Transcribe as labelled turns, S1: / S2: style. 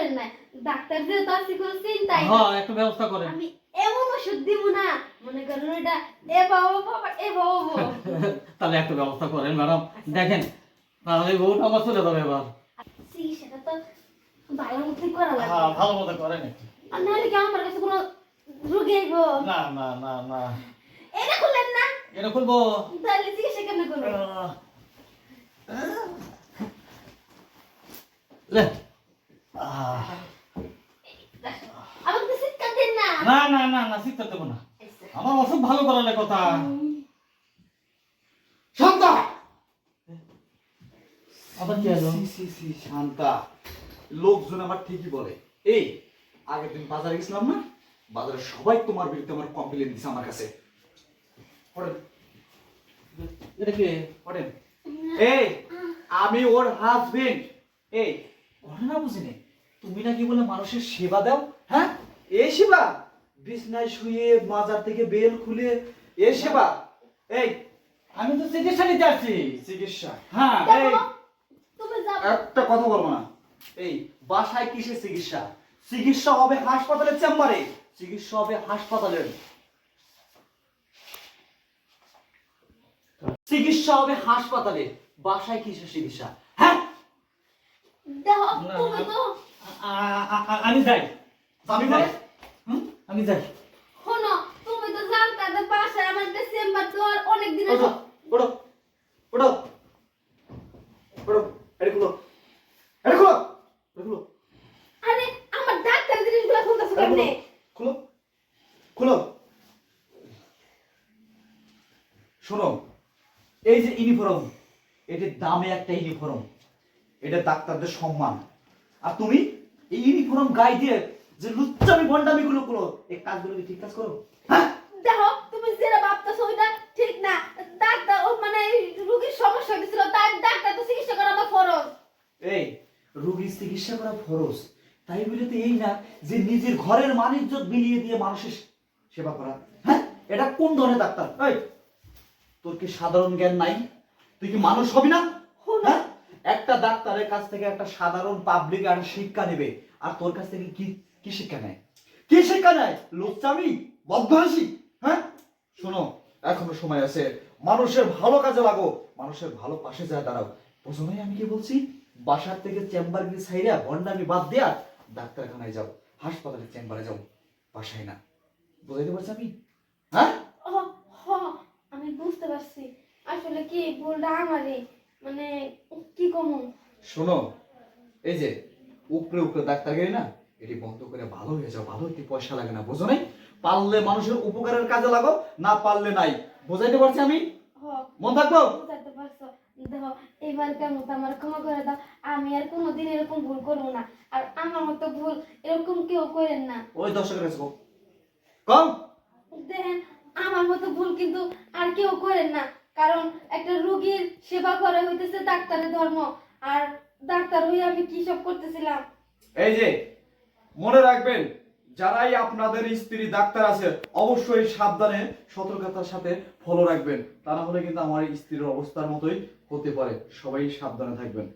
S1: করেন না ডাক্তার যেহেতু আছে কোনো চিন্তাই।
S2: হ্যাঁ একটু ব্যবস্থা করেন।
S1: আমি এমন ওষুধ দিব না। মনে করেন এটা এ বাবা বাবা এ বাবা বাবা।
S2: তাহলে একটু ব্যবস্থা করেন ম্যাডাম। দেখেন তাহলে বউটা আমার চলে যাবে এবার।
S1: চিকিৎসাটা তো ভালো মতো করা লাগবে।
S2: হ্যাঁ ভালো মতো করেন
S1: আর নাহলে কি আমার কাছে কোনো রোগী আইব?
S2: না না না না।
S1: এটা করলেন না?
S2: এটা খুলবো
S1: তাহলে চিকিৎসা কেমন করবেন?
S2: আহ। লে। আহ।
S1: আমার তো শিক্ষা দেন না
S2: না শিখতে দেবো না। আমার অসুখ ভালো করালে কথা। শান্তা! আবার কি
S3: সি, শান্তা। লোকজন আমার ঠিকই বলে এই আগের দিন বাজারে গেছিলাম না? বাজারে সবাই তোমার বিরুদ্ধে আমার কমপ্লেন দিছে আমার কাছে। পড়েন।
S2: এটা কি?
S3: পড়েন। এই আমি ওর হাজবেন্ড এই ঘটনা বুঝিনি। তুমি নাকি বলে মানুষের সেবা দাও হ্যাঁ? এই সেবা? বিছনায় শুয়ে মাজার থেকে বেল খুলে এই সেবা। এই
S2: আমি তো চিকিৎসা নিতে আসছি।
S3: চিকিৎসা?
S2: হ্যাঁ
S3: এই।
S1: তুমি
S3: একটা কথা বলব না। এই বাসায় কিসের চিকিৎসা? চিকিৎসা হবে হাসপাতালের চেম্বারে। চিকিৎসা হবে হাসপাতালের। চিকিৎসা হবে হাসপাতালে। বাসায় কিসের চিকিৎসা? হ্যাঁ?
S2: আমি যাই।
S3: আমি
S2: হুম? আমি যাই।
S1: শোনো তুমি তো জানতা যে বাসায় আমার চেম্বার তো আর অনেক দিনের
S3: ওঠো ওঠো ওঠো। ওঠো এটা খুলো এটা খুলো এটা খুলো।
S1: আরে আমার ডাক্তার জিনিসগুলো খুলতেছো
S3: এটা খুলো
S1: কেমনে?
S3: খুলো খুলো শোনো এই যে ইউনিফর্ম এটির দামে একটা ইউনিফর্ম এটা ডাক্তারদের সম্মান। আর তুমি এই ইউনিফর্ম গায়ে দিয়ে যে লুচ্চামি ভণ্ডামি গুলো করো এই কাজগুলো কি ঠিক কাজ করো? হ্যাঁ?
S1: দেখো তুমি যেটা ভাবতেছো ওইটা ঠিক না। ডাক্তার ও মানে রোগীর সমস্যা হয়েছিল তার ডাক্তার তো চিকিৎসা করা আমার ফরজ।
S3: এই রোগীর চিকিৎসা করা ফরজ। তাই বলে তো এই না যে নিজের ঘরের মানিজ্য বিলিয়ে দিয়ে মানুষের সেবা করা। হ্যাঁ? এটা কোন ধরনের ডাক্তার? এই তোর কি সাধারণ জ্ঞান নাই? তুই কি মানুষ হবি না? হ্যাঁ? একটা ডাক্তারের কাছ থেকে একটা সাধারণ পাবলিক একটা শিক্ষা নেবে। আর তোর কাছ থেকে কি কি শিক্ষা নেয়? কি শিক্ষা নেয়? লোকচামি বদভ্যাসী হ্যাঁ? শোনো এখনও সময় আছে। মানুষের ভালো কাজে লাগো। মানুষের ভালো পাশে যায় দাঁড়াও। নাই আমি কি বলছি? বাসার থেকে চেম্বার গিয়ে সাইরা ভণ্ডামি বাদ দেয়া ডাক্তারখানায় যাও। হাসপাতালের চেম্বারে যাও। বাসায় না। বুঝাইতে পারছি আমি? হ্যাঁ?
S1: আমি বুঝতে পারছি। আসলে কি ভুলটা আমারই? মানে কি কমন
S3: শোনো এই যে উপরে উপরে ডাক্তার গেলে না? এটি বন্ধ করে ভালো হয়ে যাও ভালো হতে পয়সা লাগে না বোঝো নাই? পারলে মানুষের উপকারের কাজে লাগো না পারলে নাই। বোঝাইতে পারছি আমি? মন থাকব?
S1: দেখো এবার কেমন আমার ক্ষমা করে দাও। আমি আর কোনোদিন এরকম ভুল করব না। আর আমার মতো ভুল এরকম কেউ করেন না।
S3: ওই দর্শকের কাছে কম
S1: দেখেন আমার মতো ভুল কিন্তু আর কেউ করেন না। কারণ একটা রোগীর সেবা করা হইতেছে ডাক্তারের ধর্ম। আর ডাক্তার হয়ে আমি কি সব করতেছিলাম?
S3: এই যে মনে রাখবেন, যারাই আপনাদের স্ত্রী ডাক্তার আছে, অবশ্যই সাবধানে সতর্কতার সাথে ফলো রাখবেন। তা না হলে কিন্তু আমার স্ত্রীর অবস্থার মতোই হতে পারে। সবাই সাবধানে থাকবেন।